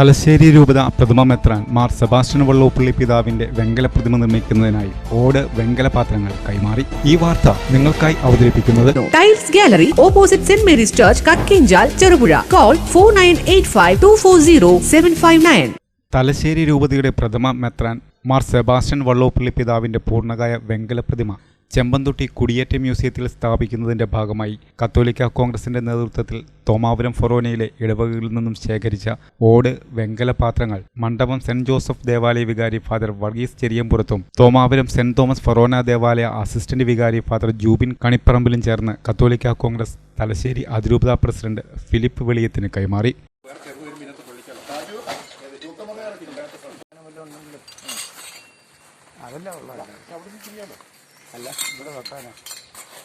തലശ്ശേരി രൂപത പ്രഥമ മെത്രാൻ മാർ സെബാസ്റ്റ്യൻ വള്ളോപ്പള്ളി പിതാവിന്റെ വെങ്കല പ്രതിമ നിർമ്മിക്കുന്നതിനായി ഓട് വെങ്കല പാത്രങ്ങൾ കൈമാറി. ഈ വാർത്ത നിങ്ങൾക്കായി അവതരിപ്പിക്കുന്നത് tiles gallery opposite Saint Mary's church Kakkenchal Cherupuzha call four nine eight five two four zero seven five nine Thalassery രൂപതയുടെ പ്രഥമ മെത്രാൻ മാർ സെബാസ്റ്റ്യൻ വള്ളോപ്പള്ളി പിതാവിന്റെ പൂർണകായ വെങ്കല പ്രതിമ ചെമ്പന്തുട്ടി കുടിയേറ്റ മ്യൂസിയത്തിൽ സ്ഥാപിക്കുന്നതിന്റെ ഭാഗമായി കത്തോലിക്ക കോൺഗ്രസിന്റെ നേതൃത്വത്തിൽ തോമാപുരം ഫൊറോനയിലെ ഇടവകകളിൽ നിന്നും ശേഖരിച്ച ഓട് വെങ്കല പാത്രങ്ങൾ. മണ്ഡപം സെന്റ് ജോസഫ് ദേവാലയ വികാരി ഫാദർ വർഗീസ് ചെരിയമ്പുറത്തും തോമാപുരം സെന്റ് തോമസ് ഫൊറോന ദേവാലയ അസിസ്റ്റന്റ് വികാരി ഫാദർ ജൂബിൻ കണിപ്പറമ്പിലും ചേർന്ന് കത്തോലിക്ക കോൺഗ്രസ് തലശ്ശേരി അതിരൂപത പ്രസിഡന്റ് ഫിലിപ്പ് വെളിയത്തിന് കൈമാറി.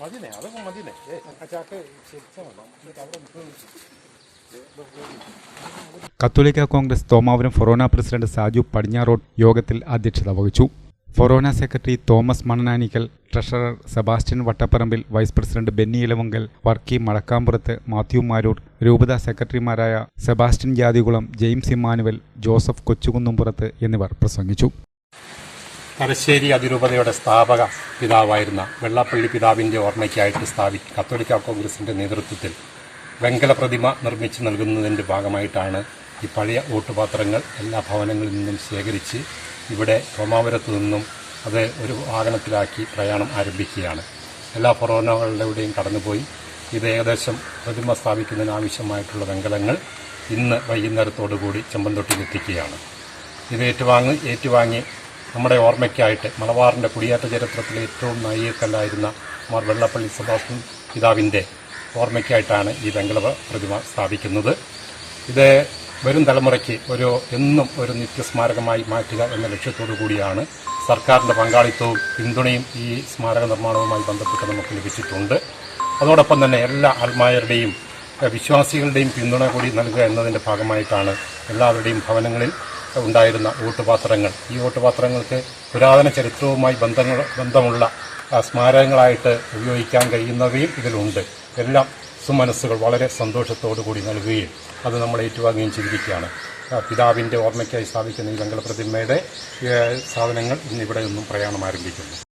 മതിനെ അതൊക്കെ മതിനെ ഏ ആ ചാക്ക് കത്തോലിക്ക കോൺഗ്രസ് തോമാപുരം ഫൊറോന പ്രസിഡന്റ് സാജു പടിഞ്ഞാറോഡ് യോഗത്തിൽ അധ്യക്ഷത വഹിച്ചു. ഫൊറോന secretary Thomas Mananikkal treasurer Sebastian Vattapparambil vice president Benny Elavankal Varkey Madakkampurath Mathew Maroor രൂപത സെക്രട്ടറിമാരായ Sebastian Jathikulam James Immanuel Joseph Kochukunnumpurath എന്നിവർ പ്രസംഗിച്ചു. തലശ്ശേരി അതിരൂപതയുടെ സ്ഥാപക പിതാവായിരുന്ന വെള്ളാപ്പള്ളി പിതാവിന്റെ ഓർമ്മയ്ക്കായിട്ട് സ്ഥാപി കത്തോലിക്ക കോൺഗ്രസിന്റെ നേതൃത്വത്തിൽ വെങ്കല പ്രതിമ നിർമ്മിച്ചു നൽകുന്നതിന്റെ ഭാഗമായിട്ടാണ് ഈ പഴയ ഓട്ടുപാത്രങ്ങൾ എല്ലാ ഭവനങ്ങളിൽ നിന്നും ശേഖരിച്ച് ഇവിടെ റോമാപുരത്ത് നിന്നും അത് ഒരു വാഹനത്തിലാക്കി പ്രയാണം ആരംഭിക്കുകയാണ്. എല്ലാ ഫൊറോനകളുടെയും കടന്നുപോയി. ഇത് ഏകദേശം പ്രതിമ സ്ഥാപിക്കുന്നതിന് ആവശ്യമായിട്ടുള്ള വെങ്കലങ്ങൾ ഇന്ന് വൈകുന്നേരത്തോടുകൂടി ചെമ്പന്തൊട്ടിലെത്തിക്കുകയാണ്. ഇത് ഏറ്റുവാങ്ങി ഏറ്റുവാങ്ങി നമ്മുടെ ഓർമ്മയ്ക്കായിട്ട് മലബാറിന്റെ കുടിയേറ്റ ചരിത്രത്തിലെ ഏറ്റവും നായികക്കല്ലായിരുന്ന മാർ വെള്ളപ്പള്ളി സുഭാഷ് പിതാവിന്റെ ഓർമ്മയ്ക്കായിട്ടാണ് ഈ വെങ്കലവ പ്രതിമ സ്ഥാപിക്കുന്നത്. ഇത് വരും തലമുറയ്ക്ക് ഒരു എന്നും ഒരു നിത്യസ്മാരകമായി മാറ്റുക എന്ന ലക്ഷ്യത്തോടു കൂടിയാണ് സർക്കാരിന്റെ പങ്കാളിത്തവും പിന്തുണയും ഈ സ്മാരക നിർമ്മാണവുമായി ബന്ധപ്പെട്ട് നമുക്ക് ലഭിച്ചിട്ടുണ്ട്. അതോടൊപ്പം തന്നെ എല്ലാ ആത്മായരുടെയും വിശ്വാസികളുടെയും പിന്തുണ കൂടി നൽകുക എന്നതിന്റെ ഭാഗമായിട്ടാണ് എല്ലാവരുടെയും ഭവനങ്ങളിൽ ഉണ്ടായിരുന്ന ഓട്ടുപാത്രങ്ങൾ ഈ ഓട്ടുപാത്രങ്ങൾക്ക് പുരാതന ചരിത്രവുമായി ബന്ധങ്ങൾ ബന്ധമുള്ള സ്മാരകങ്ങളായിട്ട് ഉപയോഗിക്കാൻ കഴിയുന്നവയും ഇതിലുണ്ട്. എല്ലാം സുമനസ്സുകൾ വളരെ സന്തോഷത്തോടു കൂടി നൽകുകയും അത് നമ്മൾ ഏറ്റുവാങ്ങുകയും ചെയ്തിരിക്കുകയാണ്. പിതാവിന്റെ ഓർമ്മയ്ക്കായി സ്ഥാപിക്കുന്ന ഈ വെങ്കല പ്രതിമയുടെ സാധനങ്ങൾ ഇന്നിവിടെ നിന്നും പ്രയാണം ആരംഭിക്കുന്നു.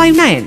nine